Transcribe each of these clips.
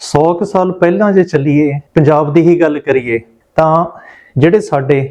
100 ਕੁ ਸਾਲ ਪਹਿਲਾਂ ਜੇ ਚੱਲੀਏ, ਪੰਜਾਬ ਦੀ ਹੀ ਗੱਲ ਕਰੀਏ, ਤਾਂ ਜਿਹੜੇ ਸਾਡੇ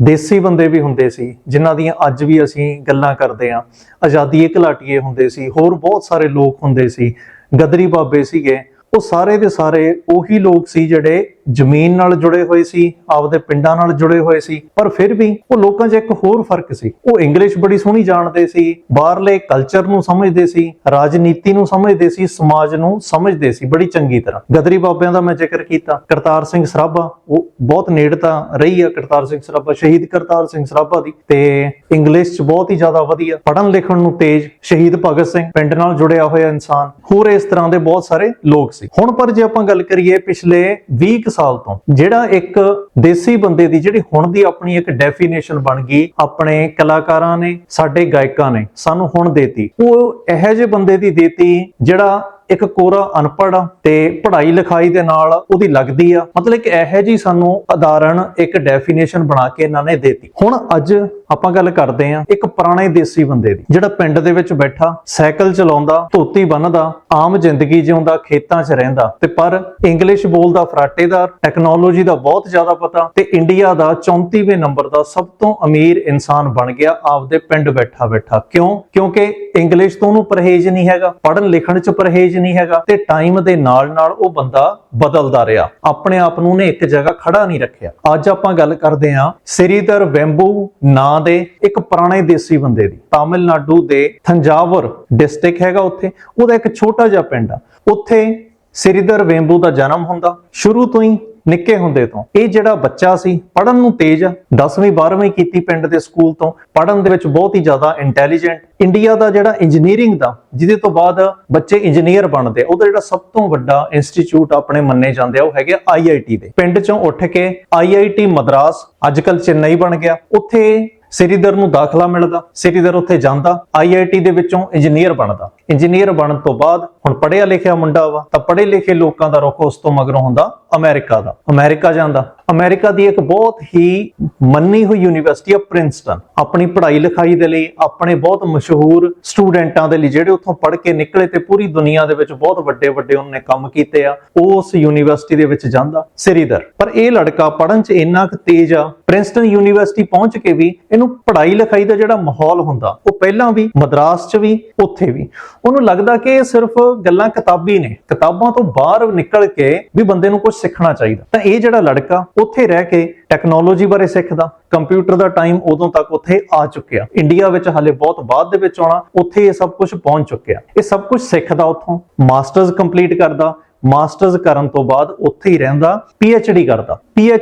ਦੇਸੀ ਬੰਦੇ ਵੀ ਹੁੰਦੇ ਸੀ, ਜਿਨ੍ਹਾਂ ਦੀਆਂ ਅੱਜ ਵੀ ਅਸੀਂ ਗੱਲਾਂ ਕਰਦੇ ਆਂ ਆਜ਼ਾਦੀਏ ਘਲਾਟੀਏ ਹੁੰਦੇ ਸੀ, ਹੋਰ ਬਹੁਤ ਸਾਰੇ ਲੋਕ ਹੁੰਦੇ ਸੀ, ਗਦਰੀ ਬਾਬੇ ਸੀਗੇ ਉਹ ਸਾਰੇ ਦੇ ਸਾਰੇ ਉਹੀ ਲੋਕ ਸੀ ਜਿਹੜੇ ਜ਼ਮੀਨ ਨਾਲ ਜੁੜੇ ਹੋਏ ਸੀ, ਆਪਦੇ ਪਿੰਡਾਂ ਨਾਲ ਜੁੜੇ ਹੋਏ ਸੀ, ਪਰ ਫਿਰ ਵੀ ਉਹ ਲੋਕਾਂ 'ਚ ਇੱਕ ਹੋਰ ਫ਼ਰਕ ਸੀ। ਉਹ ਇੰਗਲਿਸ਼ ਬੜੀ ਸੋਹਣੀ ਜਾਣਦੇ ਸੀ, ਬਾਹਰਲੇ ਕਲਚਰ ਨੂੰ ਸਮਝਦੇ ਸੀ, ਰਾਜਨੀਤੀ ਨੂੰ ਸਮਝਦੇ ਸੀ, ਸਮਾਜ ਨੂੰ ਸਮਝਦੇ ਸੀ, ਬੜੀ ਚੰਗੀ ਤਰ੍ਹਾਂ। ਗਦਰੀ ਬਾਬਿਆਂ ਦਾ ਮੈਂ ਜ਼ਿਕਰ ਕੀਤਾ, ਕਰਤਾਰ ਸਿੰਘ ਸਰਾਭਾ, ਉਹ ਬਹੁਤ ਨੇੜਤਾ ਰਹੀ ਆ ਕਰਤਾਰ ਸਿੰਘ ਸਰਾਭਾ, ਸ਼ਹੀਦ ਕਰਤਾਰ ਸਿੰਘ ਸਰਾਭਾ ਦੀ, ਤੇ ਇੰਗਲਿਸ਼ 'ਚ ਬਹੁਤ ਹੀ ਜ਼ਿਆਦਾ ਵਧੀਆ, ਪੜ੍ਹਨ ਲਿਖਣ ਨੂੰ ਤੇਜ਼, ਸ਼ਹੀਦ ਭਗਤ ਸਿੰਘ, ਪਿੰਡ ਨਾਲ ਜੁੜਿਆ ਹੋਇਆ ਇਨਸਾਨ, ਹੋਰ ਇਸ ਤਰ੍ਹਾਂ ਦੇ ਬਹੁਤ ਸਾਰੇ ਲੋਕ ਸੀ। ਹੁਣ ਪਰ ਜੇ ਆਪਾਂ ਗੱਲ ਕਰੀਏ ਪਿਛਲੇ 20 ਕੁ ਸਾਲ ਤੋਂ, ਜਿਹੜਾ ਇੱਕ ਦੇਸੀ ਬੰਦੇ ਦੀ ਜਿਹੜੀ ਹੁਣ ਦੀ ਆਪਣੀ ਇੱਕ ਡੈਫੀਨੇਸ਼ਨ ਬਣ ਗਈ, ਆਪਣੇ ਕਲਾਕਾਰਾਂ ਨੇ, ਸਾਡੇ ਗਾਇਕਾਂ ਨੇ ਸਾਨੂੰ ਹੁਣ ਦੇਤੀ, ਉਹ ਇਹੋ ਜਿਹੇ ਬੰਦੇ ਦੀ ਦੇਤੀ ਜਿਹੜਾ ਇੱਕ ਕੋਰਾ ਅਨਪੜ੍ਹ ਆ ਤੇ ਪੜ੍ਹਾਈ ਲਿਖਾਈ ਦੇ ਨਾਲ ਉਹਦੀ ਲੱਗਦੀ ਆ। ਮਤਲਬ ਕਿ ਇਹੋ ਜੀ ਸਾਨੂੰ ਉਦਾਹਰਣ, ਇੱਕ ਡੈਫੀਨੇਸ਼ਨ ਬਣਾ ਕੇ ਇਹਨਾਂ ਨੇ ਦੇਤੀ। ਹੁਣ ਅੱਜ ਆਪਾਂ ਗੱਲ ਕਰਦੇ ਆ ਇੱਕ ਪੁਰਾਣੇ ਦੇਸੀ ਬੰਦੇ ਦੀ, ਜਿਹੜਾ ਪਿੰਡ ਦੇ ਵਿੱਚ ਬੈਠਾ, ਸਾਈਕਲ ਚਲਾਉਂਦਾ, ਧੋਤੀ ਬੰਨਦਾ, ਆਮ ਜ਼ਿੰਦਗੀ ਜਿਉਂਦਾ, ਖੇਤਾਂ 'ਚ ਰਹਿੰਦਾ। ਤੇ ਪਰ ਇੰਗਲਿਸ਼ ਬੋਲਦਾ ਫਰਾਟੇਦਾਰ ਟੈਕਨੋਲੋਜੀ ਦਾ ਬਹੁਤ ਜ਼ਿਆਦਾ ਪਤਾ ਤੇ ਇੰਡੀਆ ਦਾ 34ਵੇਂ ਨੰਬਰ ਦਾ ਸਭ ਤੋਂ ਅਮੀਰ ਇਨਸਾਨ ਬਣ ਗਿਆ, ਆਪਦੇ ਪਿੰਡ ਬੈਠਾ ਬੈਠਾ ਕਿਉਂ? ਕਿਉਂਕਿ ਇੰਗਲਿਸ਼ ਤੋਂ ਉਹਨੂੰ ਪਰਹੇਜ਼ ਨਹੀਂ ਹੈਗਾ। ਪੜ੍ਹਨ ਲਿਖਣ 'ਚ ਪਰਹੇਜ਼ ਨਹੀਂ ਹੈਗਾ ਤੇ ਟਾਈਮ ਦੇ ਨਾਲ ਨਾਲ ਉਹ ਬੰਦਾ ਬਦਲਦਾ ਰਿਹਾ। ਆਪਣੇ ਆਪ ਨੂੰ ਨੇ ਇੱਕ ਜਗ੍ਹਾ ਖੜਾ ਨਹੀਂ ਰੱਖਿਆ। ਅੱਜ ਆਪਾਂ ਗੱਲ ਕਰਦੇ ਹਾਂ ਸ੍ਰੀਧਰ ਵੈਂਬੂ ਨਾਂ ਦੇ ਇੱਕ ਪੁਰਾਣੇ ਦੇਸੀ ਬੰਦੇ ਦੀ। ਤਾਮਿਲਨਾਡੂ ਦੇ ਥੰਜਾਵਰ ਡਿਸਟ੍ਰਿਕਟ ਹੈਗਾ ਉੱਥੇ। ਉਹਦਾ ਇੱਕ ਛੋਟਾ ਜਿਹਾ ਪਿੰਡ ਆ। ਉੱਥੇ ਸ੍ਰੀਧਰ ਵੈਂਬੂ ਦਾ ਜਨਮ ਹੁੰਦਾ। ਸ਼ੁਰੂ ਤੋਂ ਹੀ ਨਿੱਕੇ ਹੁੰਦੇ ਤੋਂ। ਇਹ ਜਿਹੜਾ ਬੱਚਾ ਸੀ ਪੜਨ ਨੂੰ ਤੇਜ਼ ਆ 10ਵੀਂ 12ਵੀਂ ਕੀਤੀ ਪਿੰਡ ਦੇ ਸਕੂਲ ਤੋਂ ਪੜਨ ਦੇ ਵਿੱਚ ਬਹੁਤ ਹੀ ਜ਼ਿਆਦਾ ਇੰਟੈਲੀਜੈਂਟ ਇੰਡੀਆ ਦਾ ਜਿਹੜਾ ਇੰਜੀਨੀਅਰਿੰਗ ਦਾ, ਜਿਹਦੇ ਤੋਂ ਬਾਅਦ ਬੱਚੇ ਇੰਜੀਨੀਅਰ ਬਣਦੇ, ਉਹਦਾ ਜਿਹੜਾ ਸਭ ਤੋਂ ਵੱਡਾ ਇੰਸਟੀਚਿਊਟ ਆਪਣੇ ਮੰਨੇ ਜਾਂਦੇ ਆ, ਉਹ ਹੈਗੇ ਆਈਆਈਟੀ ਦੇ। ਪਿੰਡ ਚੋਂ ਉੱਠ ਕੇ ਆਈਆਈਟੀ ਮਦਰਾਸ ਅੱਜਕੱਲ ਚੇਨਈ ਬਣ ਗਿਆ। ਉੱਥੇ ਸ੍ਰੀਧਰ ਨੂੰ ਦਾਖਲਾ ਮਿਲਦਾ ਸ੍ਰੀਧਰ ਉੱਥੇ ਜਾਂਦਾ ਆਈਆਈਟੀ ਦੇ ਵਿੱਚੋਂ ਇੰਜੀਨੀਅਰ ਬਣਦਾ। ਇੰਜੀਨੀਅਰ ਬਣਨ ਤੋਂ ਬਾਅਦ ਹੁਣ ਪੜ੍ਹਿਆ ਲਿਖਿਆ ਮੁੰਡਾ ਵਾ, ਤਾਂ ਪੜ੍ਹੇ ਲਿਖੇ ਲੋਕਾਂ ਦਾ ਰੁਖ ਉਸ ਤੋਂ ਮਗਰੋਂ ਹੁੰਦਾ ਅਮਰੀਕਾ ਦਾ। ਅਮਰੀਕਾ ਜਾਂਦਾ। ਅਮਰੀਕਾ ਦੀ ਇੱਕ ਬਹੁਤ ਹੀ ਮੰਨੀ ਹੋਈ ਯੂਨੀਵਰਸਿਟੀ ਆ ਪ੍ਰਿੰਸਟਨ। ਆਪਣੀ ਪੜ੍ਹਾਈ ਲਿਖਾਈ ਦੇ ਲਈ ਆਪਣੇ ਬਹੁਤ ਮਸ਼ਹੂਰ ਸਟੂਡੈਂਟਾਂ ਦੇ ਲਈ ਜਿਹੜੇ ਉੱਥੋਂ ਪੜ੍ਹ ਕੇ ਨਿਕਲੇ ਤੇ ਪੂਰੀ ਦੁਨੀਆ ਦੇ ਵਿੱਚ ਬਹੁਤ ਵੱਡੇ ਵੱਡੇ ਉਹਨੇ ਕੰਮ ਕੀਤੇ ਆ ਉਸ ਯੂਨੀਵਰਸਿਟੀ ਦੇ ਵਿੱਚ ਜਾਂਦਾ ਸ੍ਰੀਧਰ ਪਰ ਇਹ ਲੜਕਾ ਪੜ੍ਹਨ 'ਚ ਇੰਨਾ ਕੁ ਤੇਜ਼ ਆ, ਪ੍ਰਿੰਸਟਨ ਯੂਨੀਵਰਸਿਟੀ ਪਹੁੰਚ ਕੇ ਵੀ ਇਹਨੂੰ ਪੜ੍ਹਾਈ ਲਿਖਾਈ ਦਾ ਜਿਹੜਾ ਮਾਹੌਲ ਹੁੰਦਾ, ਉਹ ਪਹਿਲਾਂ ਵੀ, ਮਦਰਾਸ 'ਚ ਵੀ, ਉੱਥੇ ਵੀ। ਉਹਨੂੰ ਲੱਗਦਾ ਕਿ ਇਹ ਸਿਰਫ ਗੱਲਾਂ ਕਿਤਾਬੀ ਨੇ। ਕਿਤਾਬਾਂ ਤੋਂ ਬਾਹਰ ਨਿਕਲ ਕੇ ਵੀ ਬੰਦੇ ਨੂੰ ਕੁਝ ਸਿੱਖਣਾ ਚਾਹੀਦਾ। ਤਾਂ ਇਹ ਜਿਹੜਾ ਲੜਕਾ, ਉੱਥੇ ਰਹਿ ਕੇ ਟੈਕਨੋਲੋਜੀ ਬਾਰੇ ਸਿੱਖਦਾ ਕੰਪਿਊਟਰ ਦਾ ਟਾਈਮ ਉਦੋਂ ਤੱਕ ਉੱਥੇ ਆ ਚੁੱਕਿਆ। ਇੰਡੀਆ ਵਿੱਚ ਹਾਲੇ ਬਹੁਤ ਬਾਅਦ ਦੇ ਵਿੱਚ ਆਉਣਾ, ਉੱਥੇ ਇਹ ਸਭ ਕੁਝ ਪਹੁੰਚ ਚੁੱਕਿਆ। ਇਹ ਸਭ ਕੁਝ ਸਿੱਖਦਾ ਉੱਥੋਂ ਮਾਸਟਰਸ ਕੰਪਲੀਟ ਕਰਦਾ ਮਾਸਟਰਸ ਕਰਨ ਤੋਂ ਬਾਅਦ ਉੱਥੇ ਹੀ ਰਹਿੰਦਾ ਡੀ ਕਰਦਾ।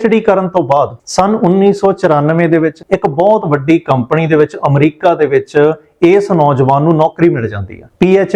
ਡੀ ਕਰਨ ਤੋਂ ਬਾਅਦ ਸਨ 1994 ਦੇ ਵਿੱਚ ਇੱਕ ਬਹੁਤ ਵੱਡੀ ਕੰਪਨੀ ਦੇ ਵਿੱਚ ਅਮਰੀਕਾ ਦੇ ਵਿੱਚ ਇਸ ਨੌਜਵਾਨ ਨੂੰ ਨੌਕਰੀ ਮਿਲ ਜਾਂਦੀ ਆ।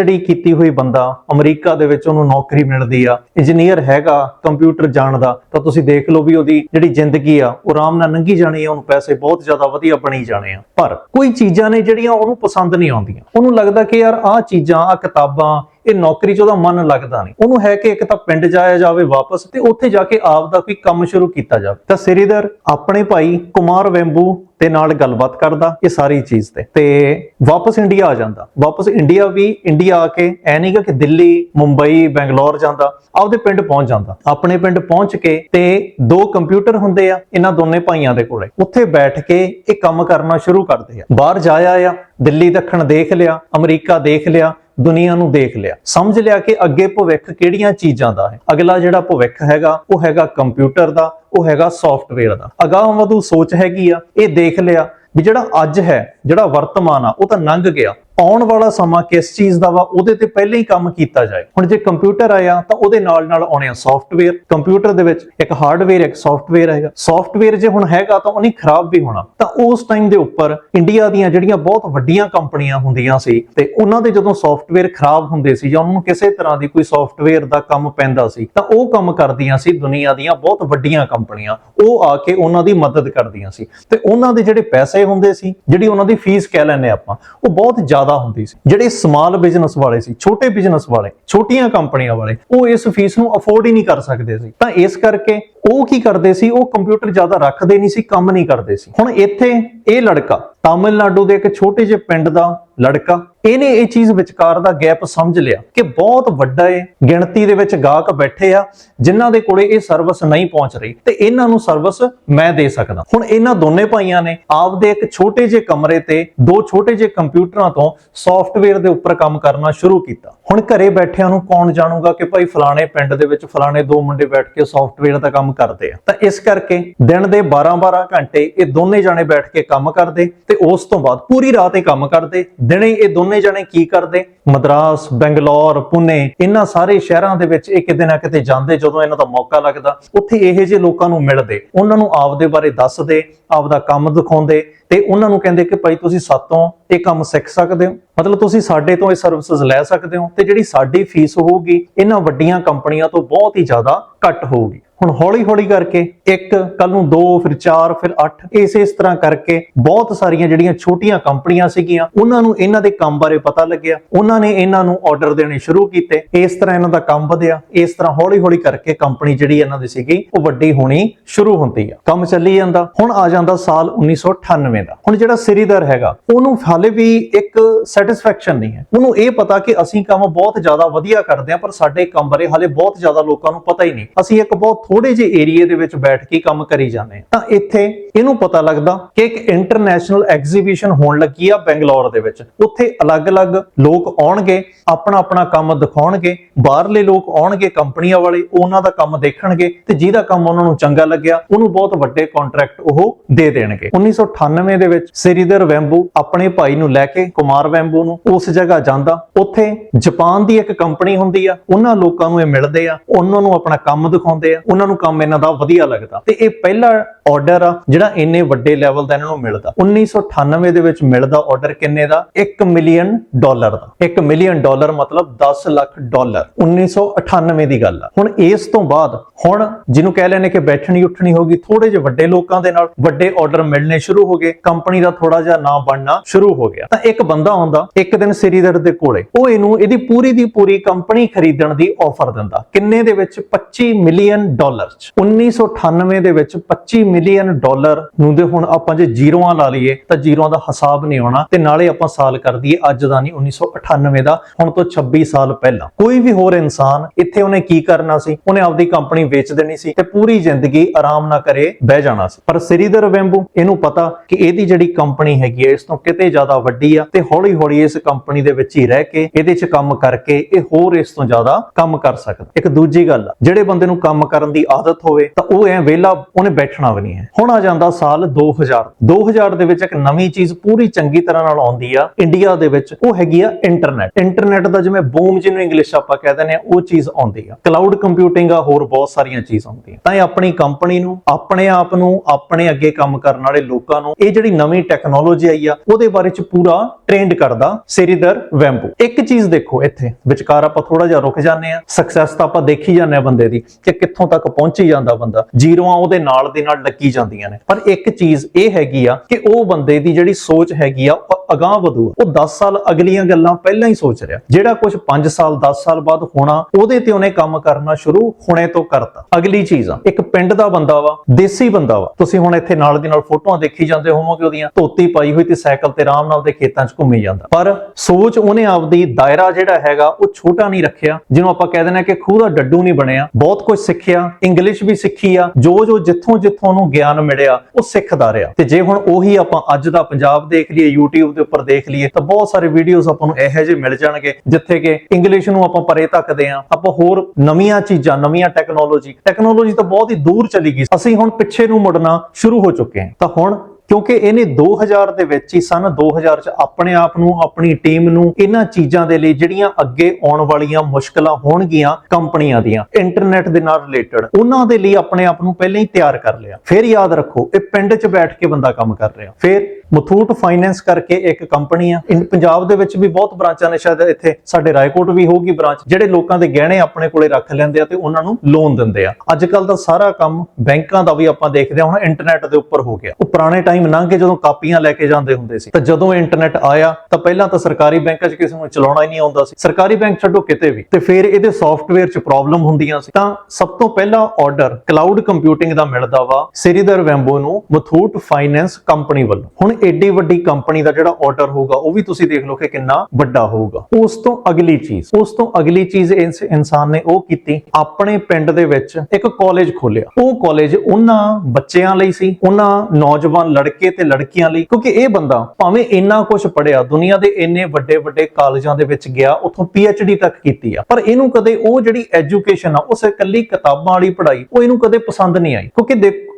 ਡੀ ਕੀਤੀ ਹੋਈ ਬੰਦਾ ਅਮਰੀਕਾ ਦੇ ਵਿੱਚ ਉਹਨੂੰ ਨੌਕਰੀ ਮਿਲਦੀ ਆ। ਇੰਜੀਨੀਅਰ ਹੈਗਾ, ਕੰਪਿਊਟਰ ਜਾਣਦਾ, ਤਾਂ ਤੁਸੀਂ ਦੇਖ ਲਓ ਵੀ ਉਹਦੀ ਜਿਹੜੀ ਜ਼ਿੰਦਗੀ ਆ, ਉਹ ਆਰਾਮ ਨਾਲ ਲੰਘੀ ਜਾਣੀ ਆ, ਉਹਨੂੰ ਪੈਸੇ ਬਹੁਤ ਜ਼ਿਆਦਾ ਵਧੀਆ ਬਣੀ ਜਾਣੇ ਆ। ਪਰ ਕੋਈ ਚੀਜ਼ਾਂ ਨੇ ਜਿਹੜੀਆਂ ਉਹਨੂੰ ਪਸੰਦ ਨਹੀਂ ਆਉਂਦੀਆਂ। ਉਹਨੂੰ ਲੱਗਦਾ ਕਿ ਯਾਰ ਆਹ ਚੀਜ਼ਾਂ, ਆਹ ਕਿਤਾਬਾਂ, ਇਹ ਨੌਕਰੀ 'ਚ ਉਹਦਾ ਮਨ ਲੱਗਦਾ ਨਹੀਂ। ਉਹਨੂੰ ਹੈ ਕਿ ਇੱਕ ਤਾਂ ਪਿੰਡ ਜਾਇਆ ਜਾਵੇ ਵਾਪਸ ਤੇ ਉੱਥੇ ਜਾ ਕੇ ਆਪ ਦਾ ਕੋਈ ਕੰਮ ਸ਼ੁਰੂ ਕੀਤਾ ਜਾਵੇ। ਤਾਂ ਸ੍ਰੀਧਰ ਆਪਣੇ ਭਾਈ ਕੁਮਾਰ ਵੈਂਬੂ ਦੇ ਨਾਲ ਗੱਲਬਾਤ ਕਰਦਾ ਇਹ ਸਾਰੀ ਚੀਜ਼ ਤੇ। ਤੇ ਵਾਪਸ ਇੰਡੀਆ ਆ ਜਾਂਦਾ। ਵਾਪਸ ਇੰਡੀਆ ਵੀ, ਇੰਡੀਆ ਆ ਕੇ ਐ ਨਹੀਂਗਾ ਕਿ ਦਿੱਲੀ, ਮੁੰਬਈ, ਬੈਂਗਲੌਰ ਜਾਂਦਾ, ਆਪਦੇ ਪਿੰਡ ਪਹੁੰਚ ਜਾਂਦਾ। ਆਪਣੇ ਪਿੰਡ ਪਹੁੰਚ ਕੇ ਤੇ ਦੋ ਕੰਪਿਊਟਰ ਹੁੰਦੇ ਆ ਇਹਨਾਂ ਦੋਨੇ ਭਾਈਆਂ ਦੇ ਕੋਲੇ। ਉੱਥੇ ਬੈਠ ਕੇ ਇਹ ਕੰਮ ਕਰਨਾ ਸ਼ੁਰੂ ਕਰਦੇ ਆ। ਬਾਹਰ ਜਾਇਆ ਆ ਦਿੱਲੀ ਦੱਖਣ ਦੇਖ ਲਿਆ, ਅਮਰੀਕਾ ਦੇਖ ਲਿਆ ਦੁਨੀਆ ਨੂੰ ਦੇਖ ਲਿਆ। ਸਮਝ ਲਿਆ ਕਿ ਅੱਗੇ ਭਵਿੱਖ ਕਿਹੜੀਆਂ ਚੀਜ਼ਾਂ ਦਾ ਹੈ। ਅਗਲਾ ਜਿਹੜਾ ਭਵਿੱਖ ਹੈਗਾ, ਉਹ ਹੈਗਾ ਕੰਪਿਊਟਰ ਦਾ, ਉਹ ਹੈਗਾ ਸੌਫਟਵੇਅਰ ਦਾ। ਅਗਾਂਹ ਵਧੂ ਸੋਚ ਹੈਗੀ ਆ, ਇਹ ਦੇਖ ਲਿਆ ਵੀ ਜਿਹੜਾ ਅੱਜ ਹੈ ਜਿਹੜਾ ਵਰਤਮਾਨ ਆ, ਉਹ ਤਾਂ ਲੰਘ ਗਿਆ। ਆਉਣ ਵਾਲਾ ਸਮਾਂ ਕਿਸ ਚੀਜ਼ ਦਾ ਵਾ, ਉਹਦੇ ਤੇ ਪਹਿਲਾਂ ਹੀ ਕੰਮ ਕੀਤਾ ਜਾਏ। ਹੁਣ ਜੇ ਕੰਪਿਊਟਰ ਆਇਆ, ਤਾਂ ਉਹਦੇ ਨਾਲ ਨਾਲ ਆਉਣੇ ਆ ਸੌਫਟਵੇਅਰ ਕੰਪਿਊਟਰ ਦੇ ਵਿੱਚ ਇੱਕ ਹਾਰਡਵੇਅਰ ਇੱਕ ਸੌਫਟਵੇਅਰ ਹੈਗਾ। ਸੌਫਟਵੇਅਰ ਜੇ ਹੁਣ ਹੈਗਾ, ਤਾਂ ਉਹਨੇ ਖਰਾਬ ਵੀ ਹੋਣਾ। ਤਾਂ ਉਸ ਟਾਈਮ ਦੇ ਉੱਪਰ ਇੰਡੀਆ ਦੀਆਂ ਜਿਹੜੀਆਂ ਬਹੁਤ ਵੱਡੀਆਂ ਕੰਪਨੀਆਂ ਹੁੰਦੀਆਂ ਸੀ, ਤੇ ਉਹਨਾਂ ਦੇ ਜਦੋਂ ਸੌਫਟਵੇਅਰ ਖਰਾਬ ਹੁੰਦੇ ਸੀ, ਜਾਂ ਉਹਨਾਂ ਨੂੰ ਕਿਸੇ ਤਰ੍ਹਾਂ ਦੀ ਕੋਈ ਸੌਫਟਵੇਅਰ ਦਾ ਕੰਮ ਪੈਂਦਾ ਸੀ, ਤਾਂ ਉਹ ਕੰਮ ਕਰਦੀਆਂ ਸੀ ਦੁਨੀਆ ਦੀਆਂ ਬਹੁਤ ਵੱਡੀਆਂ ਕੰਪਨੀਆਂ। ਉਹ ਆ ਕੇ ਉਹਨਾਂ ਦੀ ਮਦਦ ਕਰਦੀਆਂ ਸੀ। ਤੇ ਉਹਨਾਂ ਦੇ ਜਿਹੜੇ ਪੈਸੇ ਹੁੰਦੇ ਸੀ, ਜਿਹੜੀ ਉਹਨਾਂ ਦੀ ਫੀਸ ਕਹਿ ਲੈਂਦੇ ਆਪਾਂ, ਉਹ ਬਹੁਤ ਜ਼ਿਆਦਾ ਹੁੰਦੀ ਸੀ। ਜਿਹੜੇ ਸਮਾਲ ਬਿਜ਼ਨਸ ਵਾਲੇ ਸੀ, ਛੋਟੇ ਬਿਜ਼ਨਸ ਵਾਲੇ, ਛੋਟੀਆਂ ਕੰਪਨੀਆਂ ਵਾਲੇ, ਉਹ ਇਸ ਫੀਸ ਨੂੰ ਅਫੋਰਡ ਹੀ ਨਹੀਂ ਕਰ ਸਕਦੇ ਸੀ। ਤਾਂ ਇਸ ਕਰਕੇ ਉਹ ਕੀ ਕਰਦੇ ਸੀ? ਉਹ ਕੰਪਿਊਟਰ ਜ਼ਿਆਦਾ ਰੱਖਦੇ ਨਹੀਂ ਸੀ, ਕੰਮ ਨਹੀਂ ਕਰਦੇ ਸੀ। ਹੁਣ ਇੱਥੇ ਇਹ ਲੜਕਾ, ਤਾਮਿਲਨਾਡੂ ਦੇ ਇੱਕ ਛੋਟੇ ਜਿਹੇ ਪਿੰਡ ਦਾ ਲੜਕਾ, ਇਹਨੇ ਇਹ ਚੀਜ਼ ਵਿਚਕਾਰ ਦਾ ਗੈਪ ਸਮਝ ਲਿਆ ਕਿ ਬਹੁਤ ਵੱਡਾ ਏ ਗਿਣਤੀ ਦੇ ਵਿੱਚ ਗਾਹਕ ਬੈਠੇ ਆ, ਜਿਨ੍ਹਾਂ ਦੇ ਕੋਲੇ ਇਹ ਸਰਵਿਸ ਨਹੀਂ ਪਹੁੰਚ ਰਹੀ ਤੇ ਇਹਨਾਂ ਨੂੰ ਸਰਵਿਸ ਮੈਂ ਦੇ ਸਕਦਾ। ਹੁਣ ਇਹਨਾਂ ਦੋਨੇ ਭਾਈਆਂ ਨੇ ਆਪਦੇ ਇੱਕ ਛੋਟੇ ਜਿਹੇ ਕਮਰੇ ਤੇ ਦੋ ਛੋਟੇ ਜਿਹੇ ਕੰਪਿਊਟਰਾਂ ਤੋਂ ਸੌਫਟਵੇਅਰ ਦੇ ਉੱਪਰ ਕੰਮ ਕਰਨਾ ਸ਼ੁਰੂ ਕੀਤਾ। ਹੁਣ ਘਰੇ ਬੈਠਿਆਂ ਨੂੰ ਕੌਣ ਜਾਣੂਗਾ ਕਿ ਭਾਈ ਫਲਾਣੇ ਪਿੰਡ ਦੇ ਵਿੱਚ ਫਲਾਣੇ ਦੋ ਮੁੰਡੇ ਬੈਠ ਕੇ ਸੌਫਟਵੇਅਰ ਦਾ ਕੰਮ ਕਰਦੇ ਆ? ਤਾਂ ਇਸ ਕਰਕੇ ਦਿਨ ਦੇ 12-12 ਘੰਟੇ ਇਹ ਦੋਨੇ ਜਾਣੇ ਬੈਠ ਕੇ ਕੰਮ ਕਰਦੇ ਤੇ ਉਸ ਤੋਂ ਬਾਅਦ ਪੂਰੀ ਰਾਤ ਇਹ ਕੰਮ ਕਰਦੇ। ਦਿਨੇ ਇਹ ਦੋਨੇ ਜਾਣੇ ਕੀ ਕਰਦੇ? ਮਦਰਾਸ, ਬੰਗਲੌਰ ਪੁਨੇ ਇਹਨਾਂ ਸਾਰੇ ਸ਼ਹਿਰਾਂ ਦੇ ਵਿੱਚ ਇਹ ਕਿਤੇ ਨਾ ਕਿਤੇ ਜਾਂਦੇ ਜਦੋਂ ਇਹਨਾਂ ਦਾ ਮੌਕਾ ਲੱਗਦਾ, ਉੱਥੇ ਇਹੋ ਜਿਹੇ ਲੋਕਾਂ ਨੂੰ ਮਿਲਦੇ। ਉਹਨਾਂ ਨੂੰ ਆਪਦੇ ਬਾਰੇ ਦੱਸਦੇ, ਆਪਦਾ ਕੰਮ ਦਿਖਾਉਂਦੇ ਤੇ ਉਹਨਾਂ ਨੂੰ ਕਹਿੰਦੇ ਕਿ ਭਾਈ ਤੁਸੀਂ ਸਾਤੋਂ ਇਹ ਕੰਮ ਸਿੱਖ ਸਕਦੇ ਹੋ। ਮਤਲਬ ਤੁਸੀਂ ਸਾਡੇ ਤੋਂ ਇਹ ਸਰਵਿਸਿਜ਼ ਲੈ ਸਕਦੇ ਹੋ ਤੇ ਜਿਹੜੀ ਸਾਡੀ ਫੀਸ ਹੋਊਗੀ, ਇਹਨਾਂ ਵੱਡੀਆਂ ਕੰਪਨੀਆਂ ਤੋਂ ਬਹੁਤ ਹੀ ਜ਼ਿਆਦਾ ਘੱਟ ਹੋਊਗੀ। ਹੁਣ ਹੌਲੀ ਹੌਲੀ ਕਰਕੇ ਇੱਕ ਕੱਲ ਨੂੰ ਦੋ, ਫਿਰ ਚਾਰ, ਫਿਰ 8 ਇਸ ਇਸ ਤਰ੍ਹਾਂ ਕਰਕੇ ਬਹੁਤ ਸਾਰੀਆਂ ਜਿਹੜੀਆਂ ਛੋਟੀਆਂ ਕੰਪਨੀਆਂ ਸੀਗੀਆਂ, ਉਹਨਾਂ ਨੂੰ ਇਹਨਾਂ ਦੇ ਕੰਮ ਬਾਰੇ ਪਤਾ ਲੱਗਿਆ। ਉਹਨਾਂ ਨੇ ਇਹਨਾਂ ਨੂੰ ਆਰਡਰ ਦੇਣੇ ਸ਼ੁਰੂ ਕੀਤੇ। ਇਸ ਤਰ੍ਹਾਂ ਇਹਨਾਂ ਦਾ ਕੰਮ ਵਧਿਆ। ਇਸ ਤਰ੍ਹਾਂ ਹੌਲੀ ਹੌਲੀ ਕਰਕੇ ਕੰਪਨੀ ਜਿਹੜੀ ਇਹਨਾਂ ਦੀ ਸੀਗੀ, ਉਹ ਵੱਡੀ ਹੋਣੀ ਸ਼ੁਰੂ ਹੁੰਦੀ ਆ। ਕੰਮ ਚੱਲੀ ਜਾਂਦਾ। ਹੁਣ ਆ ਜਾਂਦਾ ਸਾਲ 1998 ਦਾ। ਹੁਣ ਜਿਹੜਾ ਸਿਰੀਦਰ ਹੈਗਾ, ਉਹਨੂੰ ਹਾਲੇ ਵੀ ਇੱਕ ਸੈਟੀਸਫੈਕਸ਼ਨ ਨਹੀਂ ਹੈ। ਉਹਨੂੰ ਇਹ ਪਤਾ ਕਿ ਅਸੀਂ ਕੰਮ ਬਹੁਤ ਜ਼ਿਆਦਾ ਵਧੀਆ ਕਰਦੇ ਹਾਂ, ਪਰ ਸਾਡੇ ਕੰਮ ਬਾਰੇ ਹਾਲੇ ਬਹੁਤ ਜ਼ਿਆਦਾ ਲੋਕਾਂ ਨੂੰ ਪਤਾ ਹੀ ਨਹੀਂ। ਅਸੀਂ ਇੱਕ ਬਹੁਤ ਥੋੜੇ ਜਿਹੇ ਏਰੀਏ ਦੇ ਵਿੱਚ ਬੈਠ ਕੇ ਕੰਮ ਕਰੀ ਜਾਂਦੇ ਤਾਂ ਇੱਥੇ ਇਹਨੂੰ ਪਤਾ ਲੱਗਦਾ ਕਿ ਇੱਕ ਇੰਟਰਨੈਸ਼ਨਲ ਐਗਜ਼ੀਬਿਸ਼ਨ ਹੋਣ ਲੱਗੀ ਆ ਬੈਂਗਲੌਰ ਦੇ ਵਿੱਚ। ਉੱਥੇ ਅਲੱਗ-ਅਲੱਗ ਲੋਕ ਆਉਣਗੇ ਆਪਣਾ ਆਪਣਾ ਕੰਮ ਦਿਖਾਉਣਗੇ, ਬਾਹਰਲੇ ਲੋਕ ਆਉਣਗੇ, ਕੰਪਨੀਆਂ ਵਾਲੇ ਉਹਨਾਂ ਦਾ ਕੰਮ ਦੇਖਣਗੇ ਤੇ ਜਿਹਦਾ ਕੰਮ ਉਹਨਾਂ ਨੂੰ ਚੰਗਾ ਲੱਗਿਆ, ਉਹਨੂੰ ਬਹੁਤ ਵੱਡੇ ਕੰਟਰੈਕਟ ਉਹ ਦੇ ਦੇਣਗੇ। 1998 ਦੇ ਵਿੱਚ ਸ੍ਰੀਧਰ ਵੈਂਬੂ ਆਪਣੇ ਭਾਈ ਨੂੰ ਲੈ ਕੇ, ਕੁਮਾਰ ਵੈਂਬੂ ਨੂੰ ਉਸ ਜਗ੍ਹਾ ਜਾਂਦਾ। ਉੱਥੇ ਜਾਪਾਨ ਦੀ ਇੱਕ ਕੰਪਨੀ ਹੁੰਦੀ ਆ, ਉਹਨਾਂ ਲੋਕਾਂ ਨੂੰ ਇਹ ਮਿਲਦੇ ਆ, ਉਹਨਾਂ ਨੂੰ ਆਪਣਾ ਕੰਮ ਦਿਖਾਉਂਦੇ ਆ ਉਹਨਾਂ ਨੂੰ ਕੰਮ ਇਹਨਾਂ ਦਾ ਵਧੀਆ ਲੱਗਦਾ। ਤੇ ਇਹ ਪਹਿਲਾ ਆਰਡਰ ਆ, ਜਿਹੜਾ ਇੰਨੇ ਵੱਡੇ ਲੈਵਲ ਦਾ ਇਹਨਾਂ ਨੂੰ ਮਿਲਦਾ। 1998 ਦੇ ਵਿੱਚ ਮਿਲਦਾ ਆਰਡਰ ਕਿੰਨੇ ਦਾ? 1 ਮਿਲੀਅਨ ਡਾਲਰ ਦਾ। 1 ਮਿਲੀਅਨ ਡਾਲਰ ਮਤਲਬ 10 ਲੱਖ ਡਾਲਰ। 1998 ਦੀ ਗੱਲ ਆ। ਹੁਣ ਇਸ ਤੋਂ ਬਾਅਦ, ਹੁਣ ਜਿਹਨੂੰ ਕਹਿ ਲੈਣੇ ਕਿ ਬੈਠਣੀ ਉੱਠਣੀ ਹੋਗੀ ਥੋੜੇ ਜਿਹੇ ਵੱਡੇ ਲੋਕਾਂ ਦੇ ਨਾਲ ਵੱਡੇ ਆਰਡਰ ਮਿਲਣੇ ਸ਼ੁਰੂ ਹੋ ਗਏ। ਕੰਪਨੀ ਦਾ ਥੋੜਾ ਜਿਹਾ ਨਾਮ ਬਣਨਾ ਸ਼ੁਰੂ ਹੋ ਗਿਆ। ਤਾਂ ਇੱਕ ਬੰਦਾ ਹੁੰਦਾ ਇੱਕ ਦਿਨ ਸ੍ਰੀਧਰ ਦੇ ਕੋਲੇ। ਉਹ ਇਹਨੂੰ, ਇਹਦੀ ਪੂਰੀ ਦੀ ਪੂਰੀ ਕੰਪਨੀ ਖਰੀਦਣ ਦੀ ਆਫਰ ਦਿੰਦਾ। ਕਿੰਨੇ ਦੇ ਵਿੱਚ? 25 ਮਿਲੀਅਨ ਡਾਲਰ ਚ। 1998 ਦੇ ਵਿੱਚ 25 ਮਿਲੀਅਨ ਡਾਲਰ ਨੂੰ ਦੇ ਹੁਣ ਆਪਾਂ ਜੇ ਜ਼ੀਰੋਆਂ ਲਾ ਲਈਏ ਤਾਂ ਜ਼ੀਰੋਆਂ ਦਾ ਹਿਸਾਬ ਨਹੀਂ ਆਉਣਾ ਤੇ ਨਾਲੇ ਆਪਾਂ ਸਾਲ ਕਰ ਦਈਏ ਅੱਜ ਦਾ ਨਹੀਂ 1998 ਦਾ ਹੁਣ ਤੋਂ 26 ਸਾਲ ਪਹਿਲਾਂ। ਕੋਈ ਵੀ ਹੋਰ ਇਨਸਾਨ ਇੱਥੇ ਉਹਨੇ ਕੀ ਕਰਨਾ ਸੀ? ਉਹਨੇ ਆਪਦੀ ਕੰਪਨੀ ਵੇਚ ਦੇਣੀ ਸੀ ਤੇ ਪੂਰੀ ਜ਼ਿੰਦਗੀ ਆਰਾਮ ਨਾਲ ਕਰੇ ਬਹਿ ਜਾਣਾ ਸੀ। ਪਰ ਸ੍ਰੀਧਰ ਵੈਂਬੂ ਇਹਨੂੰ ਪਤਾ ਕਿ ਇਹਦੀ ਜਿਹੜੀ ਕੰਪਨੀ ਹੈਗੀ ਹੈ ਇਸ ਤੋਂ ਕਿਤੇ ਜ਼ਿਆਦਾ ਵੱਡੀ ਆ ਤੇ ਹੌਲੀ ਹੌਲੀ ਇਸ ਕੰਪਨੀ ਦੇ ਵਿੱਚ ਹੀ ਰਹਿ ਕੇ ਇਹਦੇ 'ਚ ਕੰਮ ਕਰਕੇ ਇਹ ਹੋਰ ਇਸ ਤੋਂ ਜ਼ਿਆਦਾ ਕੰਮ ਕਰ ਸਕਦਾ। ਇੱਕ ਦੂਜੀ ਗੱਲ ਆ, ਜਿਹੜੇ ਬੰਦੇ ਨੂੰ ਕੰਮ ਕਰਨ ਦੀ ਆਦਤ ਹੋਵੇ ਤਾਂ ਉਹ ਐ ਵਿਹਲਾ ਉਹਨੇ ਬੈਠਣਾ ਵੀ ਨਹੀਂ ਹੈ। ਹੁਣ ਆ ਜਾਂਦਾ ਸਾਲ 2000 2000 ਦੇ ਵਿੱਚ ਇੱਕ ਨਵੀਂ ਚੀਜ਼ ਪੂਰੀ ਚੰਗੀ ਤਰ੍ਹਾਂ ਨਾਲ ਆਉਂਦੀ ਆ ਇੰਡੀਆ ਦੇ ਵਿੱਚ, ਉਹ ਹੈਗੀ ਆ ਇੰਟਰਨੈਟ। ਇੰਟਰਨੈਟ ਦਾ ਜਿਵੇਂ ਬੂਮ ਜਿਹਨੂੰ ਇੰਗਲਿਸ਼ ਆਪਾਂ ਕਹਿ ਦਿੰਦੇ ਆ ਉਹ ਚੀਜ਼ ਆਉਂਦੀ ਆ। ਕਲਾਊਡ ਕੰਪਿਊਟਿੰਗ ਆ, ਹੋਰ ਬਹੁਤ ਸਾਰੀਆਂ ਚੀਜ਼ਾਂ ਆਉਂਦੀਆਂ। ਤਾਂ ਇਹ ਆਪਣੀ ਕੰਪਨੀ ਨੂੰ, ਆਪਣੇ ਆਪ ਨੂੰ, ਆਪਣੇ ਅੱਗੇ ਕੰਮ ਕਰਨ ਵਾਲੇ ਲੋਕਾਂ ਨੂੰ, ਇਹ ਜਿਹੜੀ ਨਵੀਂ ਟੈਕਨੋਲੋਜੀ ਆਈ ਆ, ਉਹਦੇ ਬਾਰੇ ਚ ਪੂਰਾ ਟ੍ਰੇਨਡ ਕਰਦਾ ਸੇਰੀਦਰ ਵੈਂਬੂ। ਇੱਕ ਚੀਜ਼ ਦੇਖੋ ਇੱਥੇ, ਵਿਚਕਾਰ ਆਪਾਂ ਥੋੜਾ ਜਿਹਾ ਰੁਕ ਜਾਂਦੇ ਆ ਸਕਸੈਸ ਤਾਂ ਆਪਾਂ ਦੇਖੀ ਜਾਂਦੇ ਆ ਬੰਦੇ ਦੀ ਕਿ ਕਿੱਥੋਂ ਤੱਕ ਤੱਕ ਪਹੁੰਚੀ ਜਾਂਦਾ ਬੰਦਾ, ਜ਼ੀਰੋਆਂ ਉਹਦੇ ਨਾਲ ਦੇ ਨਾਲ ਲੱਗੀ ਜਾਂਦੀਆਂ ਨੇ। ਪਰ ਇੱਕ ਚੀਜ਼ ਇਹ ਹੈਗੀ ਆ ਕਿ ਉਹ ਬੰਦੇ ਦੀ ਜਿਹੜੀ ਸੋਚ ਹੈਗੀ ਆ, ਉਹ ਅਗਾਹ ਵਧੂ ਉਹ 10 ਸਾਲ ਅਗਲੀਆਂ ਗੱਲਾਂ ਪਹਿਲਾਂ ਹੀ ਸੋਚ ਰਿਹਾ। ਜਿਹੜਾ ਕੁਝ 5 ਸਾਲ 10 ਸਾਲ ਬਾਅਦ ਹੋਣਾ, ਉਹਦੇ ਤੇ ਉਹਨੇ ਕੰਮ ਕਰਨਾ ਸ਼ੁਰੂ ਹੁਣੇ ਤੋਂ ਕਰਤਾ। ਅਗਲੀ ਚੀਜ਼ ਆ, ਇੱਕ ਪਿੰਡ ਦਾ ਬੰਦਾ ਵਾ, ਦੇਸੀ ਬੰਦਾ ਵਾ। ਤੁਸੀਂ ਹੁਣ ਇੱਥੇ ਨਾਲ ਦੀ ਨਾਲ ਫੋਟੋਆਂ ਦੇਖੀ ਜਾਂਦੇ ਹੋਵੋਗੇ ਉਹਦੀਆਂ। ਧੋਤੀ ਪਾਈ ਹੋਈ ਤੇ ਸਾਈਕਲ ਤੇ ਆਰਾਮ ਨਾਲ ਦੇ ਖੇਤਾਂ 'ਚ ਘੁੰਮੀ ਜਾਂਦਾ। ਪਰ ਸੋਚ ਉਹਨੇ ਆਪਦੀ, ਦਾਇਰਾ ਜਿਹੜਾ ਹੈਗਾ, ਉਹ ਛੋਟਾ ਨਹੀਂ ਰੱਖਿਆ, ਜਿਹਨੂੰ ਆਪਾਂ ਕਹਿ ਦਿੰਦੇ ਆ ਕਿ ਖੂਹ ਦਾ ਡੱਡੂ ਨਹੀਂ ਬਣਿਆ। ਬਹੁਤ ਕੁਝ ਸਿੱਖਿਆ ਇੰਗਲਿਸ਼ ਵੀ ਸਿੱਖੀ ਆ, ਜੋ ਜੋ ਜਿੱਥੋਂ ਜਿੱਥੋਂ ਉਹਨੂੰ ਗਿਆਨ ਮਿਲਿਆ, ਉਹ ਸਿੱਖਦਾ ਰਿਹਾ। ਤੇ ਜੇ ਹੁਣ ਉਹੀ ਆਪਾਂ ਅੱਜ ਦਾ ਪੰਜਾਬ ਦੇਖ ਲਈਏ, YouTube ਦੇ ਉੱਪਰ ਦੇਖ ਲਈਏ, ਤਾਂ ਬਹੁਤ ਸਾਰੇ ਵੀਡੀਓਜ਼ ਆਪਾਂ ਨੂੰ ਇਹੋ ਜਿਹੇ ਮਿਲ ਜਾਣਗੇ, ਜਿੱਥੇ ਕਿ ਇੰਗਲਿਸ਼ ਨੂੰ ਆਪਾਂ ਪਰੇ ਤੱਕਦੇ ਆ ਆਪਾਂ ਹੋਰ ਨਵੀਆਂ ਚੀਜ਼ਾਂ, ਨਵੀਆਂ ਟੈਕਨੋਲੋਜੀ ਟੈਕਨੋਲੋਜੀ ਤਾਂ ਬਹੁਤ ਹੀ ਦੂਰ ਚਲੀ ਗਈ। ਅਸੀਂ ਹੁਣ ਪਿੱਛੇ ਨੂੰ ਮੁੜਨਾ ਸ਼ੁਰੂ ਹੋ ਚੁੱਕੇ ਹਾਂ। ਤਾਂ ਹੁਣ ਕਿਉਂਕਿ ਇਹਨੇ 2000 ਦੇ ਵਿੱਚ ਹੀ ਸਨ 2000 ਚ ਆਪਣੇ ਆਪ ਨੂੰ, ਆਪਣੀ ਟੀਮ ਨੂੰ, ਇਹਨਾਂ ਚੀਜ਼ਾਂ ਦੇ ਲਈ ਜਿਹੜੀਆਂ ਅੱਗੇ ਆਉਣ ਵਾਲੀਆਂ ਮੁਸ਼ਕਲਾਂ ਹੋਣਗੀਆਂ ਕੰਪਨੀਆਂ ਦੀਆਂ, ਇੰਟਰਨੈਟ ਦੇ ਨਾਲ ਰਿਲੇਟਡ ਉਹਨਾਂ ਦੇ ਲਈ ਆਪਣੇ ਆਪ ਨੂੰ ਪਹਿਲਾਂ ਹੀ ਤਿਆਰ ਕਰ ਲਿਆ। ਫਿਰ ਯਾਦ ਰੱਖੋ, ਇਹ ਪਿੰਡ 'ਚ ਬੈਠ ਕੇ ਬੰਦਾ ਕੰਮ ਕਰ ਰਿਹਾ। ਫਿਰ ਮਥੂਟ ਫਾਈਨੈਂਸ ਕਰਕੇ ਇੱਕ ਕੰਪਨੀ ਆ। ਪੰਜਾਬ ਦੇ ਵਿੱਚ ਵੀ ਬਹੁਤ ਬ੍ਰਾਂਚਾਂ ਨੇ ਸ਼ਾਇਦ ਇੱਥੇ। ਸਾਡੇ ਰਾਏਕੋਟ ਵੀ ਹੋਊਗੀ ਬ੍ਰਾਂਚ ਜਿਹੜੇ ਲੋਕਾਂ ਦੇ ਗਹਿਣੇ ਆਪਣੇ ਕੋਲੇ ਰੱਖ ਲੈਂਦੇ ਆ ਤੇ ਉਹਨਾਂ ਨੂੰ ਲੋਨ ਦਿੰਦੇ ਆ। ਅੱਜ ਕੱਲ ਦਾ ਸਾਰਾ ਕੰਮ ਬੈਂਕਾਂ ਦਾ ਵੀ ਆਪਾਂ ਦੇਖਦੇ ਆ। ਹੁਣ ਇੰਟਰਨੈਟ ਦੇ ਉੱਪਰ ਹੋ ਗਿਆ। ਉਹ ਪੁਰਾਣੇ ਟਾਈਮ ਲੰਘ ਕੇ ਜਦੋਂ ਕਾਪੀਆਂ ਲੈ ਕੇ ਜਾਂਦੇ ਹੁੰਦੇ ਸੀ। ਤਾਂ ਜਦੋਂ ਇੰਟਰਨੈਟ ਆਇਆ, ਤਾਂ ਪਹਿਲਾਂ ਤਾਂ ਸਰਕਾਰੀ ਬੈਂਕਾਂ 'ਚ ਕਿਸੇ ਨੂੰ ਚਲਾਉਣਾ ਹੀ ਨਹੀਂ ਆਉਂਦਾ ਸੀ। ਸਰਕਾਰੀ ਬੈਂਕ ਛੱਡੋ ਕਿਤੇ ਵੀ। ਤੇ ਫਿਰ ਇਹਦੇ ਸੌਫਟਵੇਅਰ 'ਚ ਪ੍ਰੋਬਲਮ ਹੁੰਦੀਆਂ ਸੀ। ਤਾਂ ਸਭ ਤੋਂ ਪਹਿਲਾ ਆਰਡਰ ਕਲਾਊਡ ਕੰਪਿਊਟਿੰਗ ਦਾ ਮਿਲਦਾ ਵਾ। ਸ੍ਰੀਧਰ ਵੈਂਬੋ ਨੂੰ ਮਥੂਟ ਫਾਈਨੈਂਸ ਕੰਪਨੀ ਵੱਲੋਂ। ਹੁਣ ਏਡੀ ਵੱਡੀ ਕੰਪਨੀ ਦਾ ਜਿਹੜਾ ਆਰਡਰ ਹੋਊਗਾ, ਉਹ ਵੀ ਤੁਸੀਂ ਦੇਖ ਲਓ ਕਿ ਕਿੰਨਾ ਵੱਡਾ ਹੋਊਗਾ। ਉਸ ਤੋਂ ਅਗਲੀ ਚੀਜ਼, ਉਸ ਤੋਂ ਅਗਲੀ ਚੀਜ਼ ਇਸ ਇਨਸਾਨ ਨੇ ਉਹ ਕੀਤੀ, ਆਪਣੇ ਪਿੰਡ ਦੇ ਵਿੱਚ ਇੱਕ ਕਾਲਜ ਖੋਲਿਆ ਉਹ ਕਾਲਜ ਉਹਨਾਂ ਬੱਚਿਆਂ ਲਈ ਸੀ, ਉਹਨਾਂ ਨੌਜਵਾਨ ਲੜਕੇ ਤੇ ਲੜਕੀਆਂ ਲਈ, ਕਿਉਂਕਿ ਇਹ ਬੰਦਾ ਭਾਵੇਂ ਇੰਨਾ ਕੁਝ ਪੜਿਆ ਦੁਨੀਆ ਦੇ ਇੰਨੇ ਵੱਡੇ ਵੱਡੇ ਕਾਲਜਾਂ ਦੇ ਵਿੱਚ ਗਿਆ, ਉੱਥੋਂ ਡੀ ਤੱਕ ਕੀਤੀ ਆ, ਪਰ ਇਹਨੂੰ ਕਦੇ ਉਹ ਜਿਹੜੀ ਐਜੂਕੇਸ਼ਨ ਆ, ਉਸ ਇਕੱਲੀ ਕਿਤਾਬਾਂ ਵਾਲੀ ਪੜ੍ਹਾਈ, ਉਹ ਇਹਨੂੰ ਕਦੇ ਪਸੰਦ ਨਹੀਂ ਆਈ। ਕਿਉਂਕਿ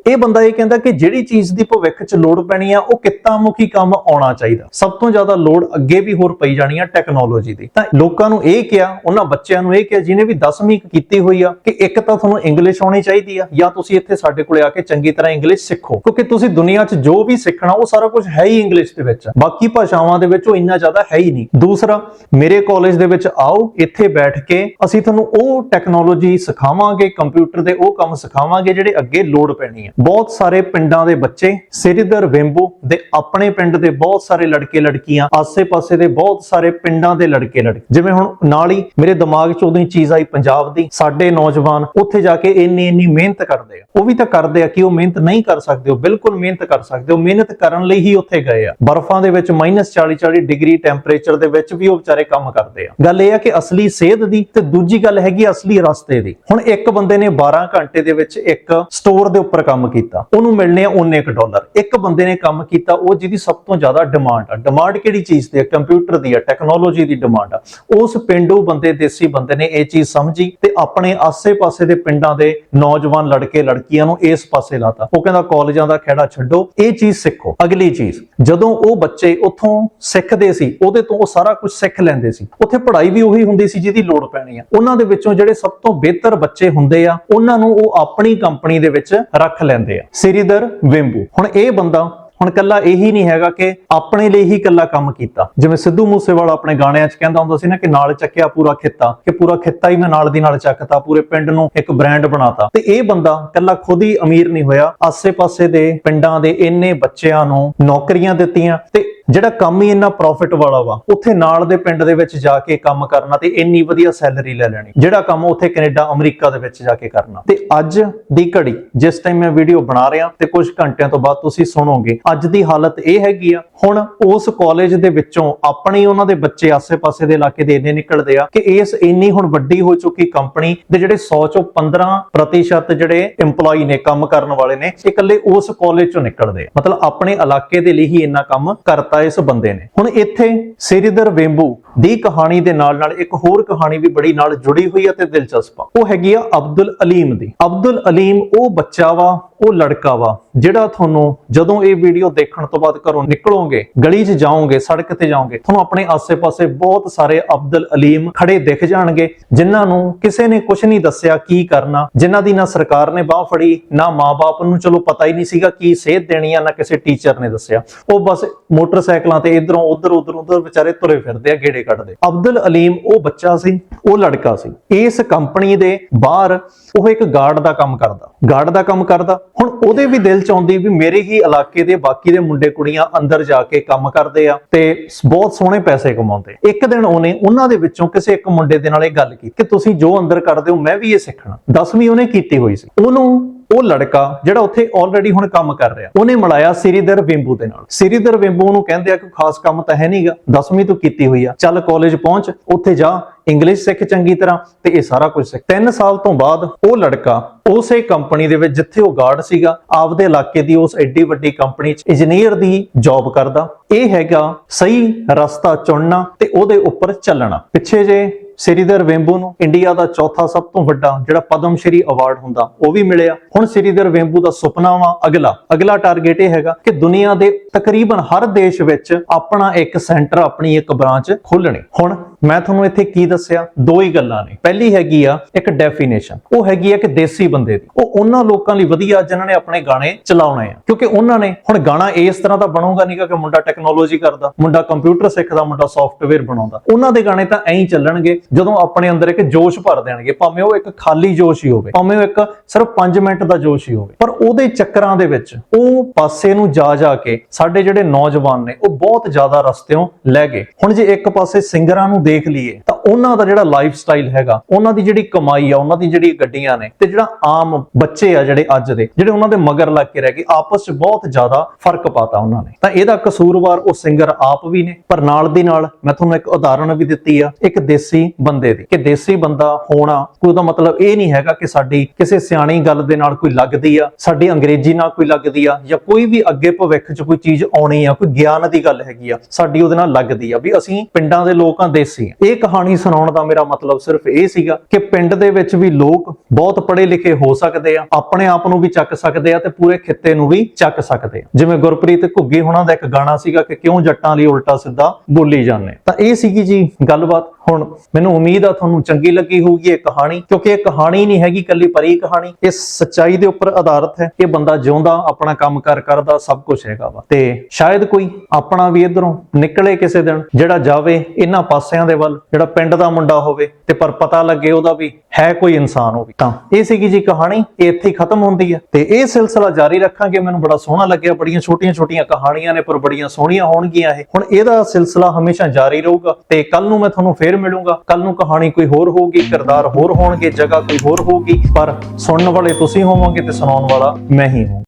ਇਹ ਬੰਦਾ ਇਹ ਕਹਿੰਦਾ ਕਿ ਜਿਹੜੀ ਚੀਜ਼ ਦੀ ਭਵਿੱਖ 'ਚ ਲੋੜ ਪੈਣੀ ਆ, ਉਹ ਕਿੱਤਾਮੁਖੀ ਕੰਮ ਆਉਣਾ ਚਾਹੀਦਾ। ਸਭ ਤੋਂ ਜ਼ਿਆਦਾ ਲੋੜ ਅੱਗੇ ਵੀ ਹੋਰ ਪਈ ਜਾਣੀ ਆ ਟੈਕਨੋਲੋਜੀ ਦੀ। ਤਾਂ ਲੋਕਾਂ ਨੂੰ ਇਹ ਕਿਹਾ, ਉਹਨਾਂ ਬੱਚਿਆਂ ਨੂੰ ਇਹ ਕਿਹਾ ਜਿਨੇ ਵੀ 10ਵੀਂ ਕੀਤੀ ਹੋਈ ਆ, ਕਿ ਇੱਕ ਤਾਂ ਤੁਹਾਨੂੰ ਇੰਗਲਿਸ਼ ਆਉਣੀ ਚਾਹੀਦੀ ਆ, ਜਾਂ ਤੁਸੀਂ ਇੱਥੇ ਸਾਡੇ ਕੋਲੇ ਆ ਕੇ ਚੰਗੀ ਤਰ੍ਹਾਂ ਇੰਗਲਿਸ਼ ਸਿੱਖੋ। ਕਿਉਂਕਿ ਤੁਸੀਂ ਦੁਨੀਆ 'ਚ ਜੋ ਵੀ ਸਿੱਖਣਾ, ਉਹ ਸਾਰਾ ਕੁਝ ਹੈ ਹੀ ਇੰਗਲਿਸ਼ ਦੇ ਵਿੱਚ ਬਾਕੀ ਭਾਸ਼ਾਵਾਂ ਦੇ ਵਿੱਚ ਉਹ ਇੰਨਾ ਜ਼ਿਆਦਾ ਹੈ ਹੀ ਨਹੀਂ। ਦੂਸਰਾ, ਮੇਰੇ ਕਾਲਜ ਦੇ ਵਿੱਚ ਆਓ, ਇੱਥੇ ਬੈਠ ਕੇ ਅਸੀਂ ਤੁਹਾਨੂੰ ਉਹ ਟੈਕਨੋਲੋਜੀ ਸਿਖਾਵਾਂਗੇ ਕੰਪਿਊਟਰ ਦੇ ਉਹ ਕੰਮ ਸਿਖਾਵਾਂਗੇ, ਜਿਹੜੇ ਅੱਗੇ ਲੋੜ ਪੈਣੀ ਹੈ ਬਹੁਤ ਸਾਰੇ ਪਿੰਡਾਂ ਦੇ ਬੱਚੇ, ਸ੍ਰੀਧਰ, ਵੇਂਬੂ ਦੇ ਆਪਣੇ ਪਿੰਡ ਦੇ ਬਹੁਤ ਸਾਰੇ ਲੜਕੇ ਲੜਕੀਆਂ ਆਸੇ-ਪਾਸੇ ਦੇ ਬਹੁਤ ਸਾਰੇ ਪਿੰਡਾਂ ਦੇ ਲੜਕੇ ਲੜਕੀ ਜਿਵੇਂ ਹੁਣ ਨਾਲ ਹੀ ਮੇਰੇ ਦਿਮਾਗ 'ਚ ਉਦੋਂ ਹੀ ਚੀਜ਼ ਆਈ ਪੰਜਾਬ ਦੀ, ਸਾਡੇ ਨੌਜਵਾਨ ਉੱਥੇ ਜਾ ਕੇ ਇੰਨੀ ਇੰਨੀ ਮਿਹਨਤ ਕਰਦੇ ਆ। ਉਹ ਵੀ ਤਾਂ ਕਰਦੇ ਆ ਕਿ ਉਹ ਮਿਹਨਤ ਨਹੀਂ ਕਰ ਸਕਦੇ, ਉਹ ਬਿਲਕੁਲ ਮਿਹਨਤ ਕਰ ਸਕਦੇ ਹੋ ਮਿਹਨਤ ਕਰਨ ਲਈ ਹੀ ਉੱਥੇ ਗਏ ਆ। ਬਰਫ਼ਾਂ ਦੇ ਵਿੱਚ -40 40 ਡਿਗਰੀ ਟੈਂਪਰੇਚਰ ਦੇ ਵਿੱਚ ਵੀ ਉਹ ਵਿਚਾਰੇ ਕੰਮ ਕਰਦੇ ਆ। ਗੱਲ ਇਹ ਆ ਕਿ ਅਸਲੀ ਸਿਹਤ ਦੀ ਤੇ ਦੂਜੀ ਗੱਲ ਹੈਗੀ ਅਸਲੀ ਰਸਤੇ ਦੀ। ਹੁਣ ਇੱਕ ਬੰਦੇ ਨੇ 12 ਘੰਟੇ ਦੇ ਵਿੱਚ ਇੱਕ ਸਟੋਰ ਦੇ ਉੱਪਰ ਕੰਮ ਕੰਮ ਕੀਤਾ, ਉਹਨੂੰ ਮਿਲਣੇ ਆ ਉਹਨੇ ਕੁ ਡਾਲਰ। ਇੱਕ ਬੰਦੇ ਨੇ ਕੰਮ ਕੀਤਾ, ਉਹ ਜਿਹਦੀ ਸਭ ਤੋਂ ਜ਼ਿਆਦਾ ਡਿਮਾਂਡ ਆ। ਡਿਮਾਂਡ ਕਿਹੜੀ ਚੀਜ਼ ਦੀ ਆ? ਕੰਪਿਊਟਰ ਦੀ ਆ ਟੈਕਨੋਲੋਜੀ ਦੀ ਡਿਮਾਂਡ ਆ। ਉਸ ਪਿੰਡੂ ਬੰਦੇ, ਦੇਸੀ ਬੰਦੇ ਨੇ ਇਹ ਚੀਜ਼ ਸਮਝੀ ਤੇ ਆਪਣੇ ਆਸੇ-ਪਾਸੇ ਦੇ ਪਿੰਡਾਂ ਦੇ ਨੌਜਵਾਨ ਲੜਕੇ, ਲੜਕੀਆਂ ਨੂੰ ਇਸ ਪਾਸੇ ਲਾਤਾ। ਉਹ ਕਹਿੰਦਾ, ਕਾਲਜਾਂ ਦਾ ਖੇੜਾ ਛੱਡੋ, ਇਹ ਚੀਜ਼ ਸਿੱਖੋ। ਅਗਲੀ ਚੀਜ਼, ਜਦੋਂ ਉਹ ਬੱਚੇ ਉੱਥੋਂ ਸਿੱਖਦੇ ਸੀ, ਉਹਦੇ ਤੋਂ ਉਹ ਸਾਰਾ ਕੁਝ ਸਿੱਖ ਲੈਂਦੇ ਸੀ। ਉੱਥੇ ਪੜ੍ਹਾਈ ਵੀ ਉਹੀ ਹੁੰਦੀ ਸੀ ਜਿਹਦੀ ਲੋੜ ਪੈਣੀ ਆ। ਉਹਨਾਂ ਦੇ ਵਿੱਚੋਂ ਜਿਹੜੇ ਸਭ ਤੋਂ ਬਿਹਤਰ ਬੱਚੇ ਹੁੰਦੇ ਆ, ਉਹਨਾਂ ਨੂੰ ਉਹ ਆਪਣੀ ਕੰਪਨੀ ਦੇ ਵਿੱਚ ਰੱਖ ਲੈਂਦੇ ਆ। ਸ੍ਰੀਧਰ, ਵੇਂਬੂ। ਹੁਣ ਇਹ ਬੰਦਾ, ਹੁਣ ਕੱਲਾ ਇਹੀ ਨਹੀਂ ਹੈਗਾ ਕਿ ਆਪਣੇ ਲਈ ਹੀ ਕੱਲਾ ਕੰਮ ਕੀਤਾ। ਜਿਵੇਂ ਸਿੱਧੂ ਮੂਸੇਵਾਲਾ ਆਪਣੇ ਗਾਣਿਆਂ 'ਚ ਕਹਿੰਦਾ ਹੁੰਦਾ ਸੀ ਨਾ ਕਿ ਨਾਲ ਚੱਕਿਆ ਪੂਰਾ ਖਿੱਤਾ, ਕਿ ਪੂਰਾ ਖਿੱਤਾ ਹੀ ਮੈਂ ਨਾਲ ਦੀ ਨਾਲ ਚੱਕਤਾ, ਪੂਰੇ ਪਿੰਡ ਨੂੰ ਇੱਕ ਬ੍ਰਾਂਡ ਬਣਾਤਾ। ਤੇ ਇਹ ਬੰਦਾ ਕੱਲਾ ਖੁਦ ਹੀ ਅਮੀਰ ਨਹੀਂ ਹੋਇਆ। ਆਸੇ-ਪਾਸੇ ਦੇ ਪਿੰਡਾਂ ਦੇ ਇੰਨੇ ਬੱਚਿਆਂ ਨੂੰ ਨੌਕਰੀਆਂ ਦਿੱਤੀਆਂ ਤੇ ਜਿਹੜਾ ਕੰਮ ਹੀ ਇੰਨਾ ਪ੍ਰੋਫਿਟ ਵਾਲਾ ਵਾ, ਉੱਥੇ ਨਾਲ ਦੇ ਪਿੰਡ ਦੇ ਵਿੱਚ ਜਾ ਕੇ ਕੰਮ ਕਰਨਾ ਤੇ ਇੰਨੀ ਵਧੀਆ ਸੈਲਰੀ ਲੈ ਲੈਣੀ। ਜਿਹੜਾ ਕੰਮ ਉੱਥੇ ਕੈਨੇਡਾ, ਅਮਰੀਕਾ ਦੇ ਵਿੱਚ ਜਾ ਕੇ ਕਰਨਾ। ਤੇ ਅੱਜ ਦੀ ਘੜੀ, ਜਿਸ ਟਾਈਮ ਮੈਂ ਵੀਡੀਓ ਬਣਾ ਰਿਹਾ, ਤੇ ਕੁਝ ਘੰਟਿਆਂ ਤੋਂ ਬਾਅਦ ਤੁਸੀਂ ਸੁਣੋਗੇ, ਅੱਜ ਦੀ ਹਾਲਤ ਇਹ ਹੈਗੀ ਆ, ਹੁਣ ਉਸ ਕਾਲਜ ਦੇ ਵਿੱਚੋਂ ਆਪਣੇ ਉਹਨਾਂ ਦੇ ਬੱਚੇ ਆਸੇ-ਪਾਸੇ ਦੇ ਇਲਾਕੇ ਦੇ ਇੰਨੇ ਨਿਕਲਦੇ ਆ, ਕਿ ਇਸ ਇੰਨੀ ਹੁਣ ਵੱਡੀ ਹੋ ਚੁੱਕੀ ਕੰਪਨੀ ਦੇ ਜਿਹੜੇ 100 ਚੋਂ 15% ਜਿਹੜੇ EMPLOYE ਨੇ, ਕੰਮ ਕਰਨ ਵਾਲੇ ਨੇ ਇਹ ਇਕੱਲੇ ਉਸ ਕਾਲਜ ਚੋਂ ਨਿਕਲਦੇ ਮਤਲਬ ਆਪਣੇ ਇਲਾਕੇ ਦੇ ਲਈ ਹੀ ਇੰਨਾ ਕੰਮ ਕਰਤਾ ਇਸ ਬੰਦੇ ਨੇ। ਹੁਣ ਇੱਥੇ ਸ੍ਰੀਧਰ ਵੇਂਬੂ ਦੀ ਕਹਾਣੀ ਦੇ ਨਾਲ ਨਾਲ ਇੱਕ ਹੋਰ ਕਹਾਣੀ ਵੀ ਬੜੀ ਨਾਲ ਜੁੜੀ ਹੋਈ ਹੈ ਤੇ ਦਿਲਚਸਪ ਉਹ ਹੈਗੀ ਆ ਅਬਦੁਲ ਅਲੀਮ ਦੀ। ਅਬਦੁਲ ਅਲੀਮ ਉਹ ਬੱਚਾ ਵਾ, ਉਹ ਲੜਕਾ ਵਾ, ਜਿਹੜਾ ਤੁਹਾਨੂੰ ਜਦੋਂ ਇਹ ਵੀਡੀਓ ਦੇਖਣ ਤੋਂ ਬਾਅਦ ਘਰੋਂ ਨਿਕਲੋਗੇ, ਗਲੀ 'ਚ ਜਾਓਗੇ, ਸੜਕ ਤੇ ਜਾਓਗੇ, ਤੁਹਾਨੂੰ ਆਪਣੇ ਆਸੇ-ਪਾਸੇ ਬਹੁਤ ਸਾਰੇ ਅਬਦੁਲ ਅਲੀਮ ਖੜੇ ਦਿਖ ਜਾਣਗੇ, ਜਿਨ੍ਹਾਂ ਨੂੰ ਕਿਸੇ ਨੇ ਕੁਝ ਨਹੀਂ ਦੱਸਿਆ ਕੀ ਕਰਨਾ, ਜਿਨ੍ਹਾਂ ਦੀ ਨਾ ਸਰਕਾਰ ਨੇ ਬਾਹ ਫੜੀ, ਨਾ ਮਾਪੇ ਨੂੰ। ਚਲੋ ਪਤਾ ਹੀ ਨਹੀਂ ਸੀਗਾ ਕੀ ਸੇਧ ਦੇਣੀ ਆ, ਨਾ ਕਿਸੇ ਟੀਚਰ ਨੇ ਦੱਸਿਆ। ਉਹ ਬਸ ਮੋਟਰ ਮੋਟਰਸਾਈਕਲਾਂ ਤੇ ਇਧਰੋਂ ਉਧਰ ਉਧਰ ਉਧਰ ਵਿਚਾਰੇ ਤੁਰੇ ਫਿਰਦੇ ਆ, ਗੇੜੇ ਕੱਢਦੇ। ਅਬਦੁਲ ਅਲੀਮ, ਉਹ ਬੱਚਾ ਸੀ, ਉਹ ਲੜਕਾ ਸੀ। ਇਸ ਕੰਪਨੀ ਦੇ ਬਾਹਰ ਉਹ ਇੱਕ ਗਾਰਡ ਦਾ ਕੰਮ ਕਰਦਾ। ਗਾਰਡ ਦਾ ਕੰਮ ਕਰਦਾ। ਹੁਣ ਉਹਦੇ ਵੀ ਦਿਲ ਚ ਆਉਂਦੀ ਵੀ ਮੇਰੇ ਹੀ ਇਲਾਕੇ ਦੇ ਬਾਕੀ ਦੇ ਮੁੰਡੇ ਕੁੜੀਆਂ ਅੰਦਰ ਜਾ ਕੇ ਕੰਮ ਕਰਦੇ ਆ ਤੇ ਬਹੁਤ ਸੋਹਣੇ ਪੈਸੇ ਕਮਾਉਂਦੇ। ਇੱਕ ਦਿਨ ਉਹਨੇ ਉਹਨਾਂ ਦੇ ਵਿੱਚੋਂ ਕਿਸੇ ਇੱਕ ਮੁੰਡੇ ਦੇ ਨਾਲ ਇਹ ਗੱਲ ਕੀਤੀ ਕਿ ਤੁਸੀਂ ਜੋ ਅੰਦਰ ਕਰਦੇ ਹੋ, ਮੈਂ ਵੀ ਇਹ ਸਿੱਖਣਾ। 10ਵੀਂ ਉਹਨੇ ਕੀਤੀ ਹੋਈ ਸੀ। ਉਹਨੂੰ ਉਹ ਲੜਕਾ ਜਿਹੜਾ ਉੱਥੇ ਆਲਰੇਡੀ ਹੁਣ ਕੰਮ ਕਰ ਰਿਹਾ। ਉਹਨੇ ਮਿਲਾਇਆ ਸ੍ਰੀਧਰ ਵੇਂਬੂ ਦੇ ਨਾਲ। ਸ੍ਰੀਧਰ ਵੇਂਬੂ ਨੂੰ ਕਹਿੰਦੇ ਆ ਕਿ ਖਾਸ ਕੰਮ ਤਾਂ ਹੈ ਨਹੀਂਗਾ 10ਵੀਂ ਤੋਂ ਕੀਤੀ ਹੋਈ ਆ। ਚੱਲ ਕਾਲਜ ਪਹੁੰਚ, ਉੱਥੇ ਜਾ ਇੰਗਲਿਸ਼ ਸਿੱਖ ਚੰਗੀ ਤਰ੍ਹਾਂ ਤੇ ਇਹ ਸਾਰਾ ਕੁਝ ਸਿੱਖ। 3 ਸਾਲ ਤੋਂ ਬਾਅਦ ਉਹ ਲੜਕਾ ਉਸੇ ਕੰਪਨੀ ਦੇ ਵਿੱਚ ਜਿੱਥੇ ਉਹ ਗਾਰਡ ਸੀਗਾ, ਆਪਦੇ ਇਲਾਕੇ ਦੀ ਉਸ ਐਡੀ ਵੱਡੀ ਕੰਪਨੀ 'ਚ ਇੰਜੀਨੀਅਰ ਦੀ ਜੌਬ ਕਰਦਾ। ਇਹ ਹੈਗਾ ਸਹੀ ਰਸਤਾ ਚੁਣਨਾ ਤੇ ਉਹਦੇ ਉੱਪਰ ਚੱਲਣਾ। ਪਿੱਛੇ ਜੇ ਸ੍ਰੀਧਰ ਵੇਂਬੂ ਨੂੰ ਇੰਡੀਆ ਦਾ ਚੌਥਾ ਸਭ ਤੋਂ ਵੱਡਾ ਜਿਹੜਾ ਪਦਮ ਸ਼੍ਰੀ ਅਵਾਰਡ ਹੁੰਦਾ, ਉਹ ਵੀ ਮਿਲਿਆ। ਹੁਣ ਸ੍ਰੀਧਰ ਵੇਂਬੂ ਦਾ ਸੁਪਨਾ ਵਾ ਅਗਲਾ। ਅਗਲਾ ਟਾਰਗੇਟ ਇਹ ਹੈਗਾ ਕਿ ਦੁਨੀਆ ਦੇ ਤਕਰੀਬਨ ਹਰ ਦੇਸ਼ ਵਿੱਚ ਆਪਣਾ ਇੱਕ ਸੈਂਟਰ ਆਪਣੀ ਇੱਕ ਬ੍ਰਾਂਚ ਖੋਲਣੀ ਹੁਣ ਮੈਂ ਤੁਹਾਨੂੰ ਇੱਥੇ ਕੀ ਦੱਸਿਆ? ਦੋ ਹੀ ਗੱਲਾਂ ਨੇ। ਪਹਿਲੀ ਹੈਗੀ ਆ ਇੱਕ ਡੈਫੀਨੇਸ਼ਨ ਉਹ ਹੈਗੀ ਆ ਕਿ ਦੇਸੀ ਬੰਦੇ ਦੀ। ਉਹ ਉਹਨਾਂ ਲੋਕਾਂ ਲਈ ਵਧੀਆ ਜਿਨ੍ਹਾਂ ਨੇ ਆਪਣੇ ਗਾਣੇ ਚਲਾਉਣੇ ਆ। ਕਿਉਂਕਿ ਉਹਨਾਂ ਨੇ ਹੁਣ ਗਾਣਾ ਇਸ ਤਰ੍ਹਾਂ ਦਾ ਬਣੂਗਾ ਨਹੀਂ ਕਿ ਮੁੰਡਾ ਟੈਕਨੋਲੋਜੀ ਕਰਦਾ, ਮੁੰਡਾ ਕੰਪਿਊਟਰ ਸਿੱਖਦਾ, ਮੁੰਡਾ ਸੌਫਟਵੇਅਰ ਬਣਾਉਂਦਾ। ਉਹਨਾਂ ਦੇ ਗਾਣੇ ਤਾਂ ਐਂ ਹੀ ਚੱਲਣਗੇ। ਜਦੋਂ ਆਪਣੇ ਅੰਦਰ ਇੱਕ ਜੋਸ਼ ਭਰ ਦੇਣਗੇ, ਭਾਵੇਂ ਉਹ ਇੱਕ ਖਾਲੀ ਜੋਸ਼ ਹੀ ਹੋਵੇ, ਭਾਵੇਂ ਉਹ ਇੱਕ ਸਿਰਫ 5 ਮਿੰਟ ਦਾ ਜੋਸ਼ ਹੀ ਹੋਵੇ, ਪਰ ਉਹਦੇ ਚੱਕਰਾਂ ਦੇ ਵਿੱਚ ਉਹ ਪਾਸੇ ਨੂੰ ਜਾ ਜਾ ਕੇ ਸਾਡੇ ਜਿਹੜੇ ਨੌਜਵਾਨ ਨੇ, ਉਹ ਬਹੁਤ ਜ਼ਿਆਦਾ ਰਸਤਿਓਂ ਲੈ ਗਏ। ਹੁਣ ਜੇ ਇੱਕ ਪਾਸੇ ਸਿੰਗਰਾਂ ਨੂੰ ਦੇਖ ਲਈਏ, ਤਾਂ ਉਹਨਾਂ ਦਾ ਜਿਹੜਾ ਲਾਈਫ ਸਟਾਈਲ ਹੈਗਾ, ਉਹਨਾਂ ਦੀ ਜਿਹੜੀ ਕਮਾਈ ਆ, ਉਹਨਾਂ ਦੀ ਜਿਹੜੀ ਗੱਡੀਆਂ ਨੇ, ਤੇ ਜਿਹੜਾ ਆਮ ਬੱਚੇ ਆ ਜਿਹੜੇ ਅੱਜ ਦੇ, ਜਿਹੜੇ ਉਹਨਾਂ ਦੇ ਮਗਰ ਲੱਗ ਕੇ ਰਹਿ ਗਏ, ਆਪਸ 'ਚ ਬਹੁਤ ਜ਼ਿਆਦਾ ਫ਼ਰਕ ਪਾਤਾ ਉਹਨਾਂ ਨੇ। ਤਾਂ ਇਹਦਾ ਕਸੂਰਵਾਰ ਉਹ ਸਿੰਗਰ ਆਪ ਵੀ ਨੇ, ਪਰ ਨਾਲ ਦੀ ਨਾਲ ਮੈਂ ਤੁਹਾਨੂੰ ਇੱਕ ਉਦਾਹਰਣ ਵੀ ਦਿੱਤੀ ਆ, ਇੱਕ ਦੇਸੀ ਬੰਦੇ ਦੀ, ਕਿ ਦੇਸੀ ਬੰਦਾ ਹੋਣਾ ਕੋਈ ਉਹਦਾ ਮਤਲਬ ਇਹ ਨਹੀਂ ਹੈਗਾ ਕਿ ਸਾਡੀ ਕਿਸੇ ਸਿਆਣੀ ਗੱਲ ਦੇ ਨਾਲ ਕੋਈ ਲੱਗਦੀ ਆ, ਸਾਡੀ ਅੰਗਰੇਜ਼ੀ ਨਾਲ ਕੋਈ ਲੱਗਦੀ ਆ, ਜਾਂ ਕੋਈ ਵੀ ਅੱਗੇ ਭਵਿੱਖ 'ਚ ਕੋਈ ਚੀਜ਼ ਆਉਣੀ ਆ, ਕੋਈ ਗਿਆਨ ਦੀ ਗੱਲ ਹੈਗੀ ਆ, ਸਾਡੀ ਉਹਦੇ ਨਾਲ ਲੱਗਦੀ ਆ, ਵੀ ਅਸੀਂ ਪਿੰਡਾਂ ਦੇ ਲੋਕਾਂ ਦੇਸੀ ਆ। ਇਹ ਕਹਾਣੀ ਸੁਣਾਉਣ ਦਾ ਮੇਰਾ ਮਤਲਬ ਸਿਰਫ ਇਹ ਸੀਗਾ ਕਿ ਪਿੰਡ ਦੇ ਵਿੱਚ ਵੀ ਲੋਕ ਬਹੁਤ ਪੜ੍ਹੇ ਲਿਖੇ ਹੋ ਸਕਦੇ ਆ, ਆਪਣੇ ਆਪ ਨੂੰ ਵੀ ਚੱਕ ਸਕਦੇ ਆ ਤੇ ਪੂਰੇ ਖਿੱਤੇ ਨੂੰ ਵੀ ਚੱਕ ਸਕਦੇ ਆ। ਜਿਵੇਂ ਗੁਰਪ੍ਰੀਤ ਘੁੱਗੀ ਹੁਣਾਂ ਦਾ ਇੱਕ ਗਾਣਾ ਸੀਗਾ ਕਿ ਕਿਉਂ ਜੱਟਾਂ ਲਈ ਉਲਟਾ ਸਿੱਧਾ ਬੋਲੀ ਜਾਂਦੇ ਤਾਂ ਇਹ ਸੀਗੀ ਜੀ ਗੱਲਬਾਤ। ਹੁਣ ਮੈਨੂੰ ਉਮੀਦ ਆ ਤੁਹਾਨੂੰ ਚੰਗੀ ਲੱਗੀ ਹੋਊਗੀ ਇਹ ਕਹਾਣੀ, ਕਿਉਂਕਿ ਇਹ ਕਹਾਣੀ ਨਹੀਂ ਹੈਗੀ ਕੱਲੀ ਪਰੀ ਕਹਾਣੀ, ਇਹ ਸੱਚਾਈ ਦੇ ਉੱਪਰ ਆਧਾਰਿਤ ਹੈ। ਇਹ ਬੰਦਾ ਜਿਉਂਦਾ, ਆਪਣਾ ਕੰਮ ਕਰ ਕਰਦਾ, ਸਭ ਕੁਝ ਹੈਗਾ ਵਾ। ਤੇ ਸ਼ਾਇਦ ਕੋਈ ਆਪਣਾ ਵੀ ਇਧਰੋਂ ਨਿਕਲੇ ਕਿਸੇ ਦਿਨ, ਜਿਹੜਾ ਜਾਵੇ ਇਹਨਾਂ ਪਾਸਿਆਂ ਦੇ ਵੱਲ, ਜਿਹੜਾ ਪਿੰਡ ਦਾ ਮੁੰਡਾ ਹੋਵੇ, ਤੇ ਪਰ ਪਤਾ ਲੱਗੇ ਉਹਦਾ ਵੀ ਹੈ ਕੋਈ ਇਨਸਾਨ ਹੋਵੇ ਤਾਂ ਇਹ ਸੀਗੀ ਜੀ ਕਹਾਣੀ, ਇਹ ਇੱਥੇ ਹੀ ਖਤਮ ਹੁੰਦੀ ਹੈ ਤੇ ਇਹ ਸਿਲਸਿਲਾ ਜਾਰੀ ਰੱਖਾਂਗੇ, ਮੈਨੂੰ ਬੜਾ ਸੋਹਣਾ ਲੱਗਿਆ, ਬੜੀਆਂ ਛੋਟੀਆਂ-ਛੋਟੀਆਂ ਕਹਾਣੀਆਂ ਨੇ, ਪਰ ਬੜੀਆਂ ਸੋਹਣੀਆਂ ਹੋਣਗੀਆਂ ਇਹ। ਹੁਣ ਇਹਦਾ ਸਿਲਸਿਲਾ ਹਮੇਸ਼ਾ ਜਾਰੀ ਰਹੂਗਾ, ਤੇ ਕੱਲ ਨੂੰ ਮੈਂ ਤੁਹਾਨੂੰ ਫੇਰ ਮਿਲੂੰਗਾ। ਕੱਲ ਨੂੰ ਕਹਾਣੀ ਕੋਈ ਹੋਰ ਹੋਊਗੀ, ਕਿਰਦਾਰ ਹੋਰ ਹੋਣਗੇ, ਜਗ੍ਹਾ ਕੋਈ ਹੋਰ ਹੋਊਗੀ, ਪਰ ਸੁਣਨ ਵਾਲੇ ਤੁਸੀਂ ਹੋਵੋਗੇ ਤੇ ਸੁਣਾਉਣ ਵਾਲਾ ਮੈਂ ਹੀ ਹਾਂ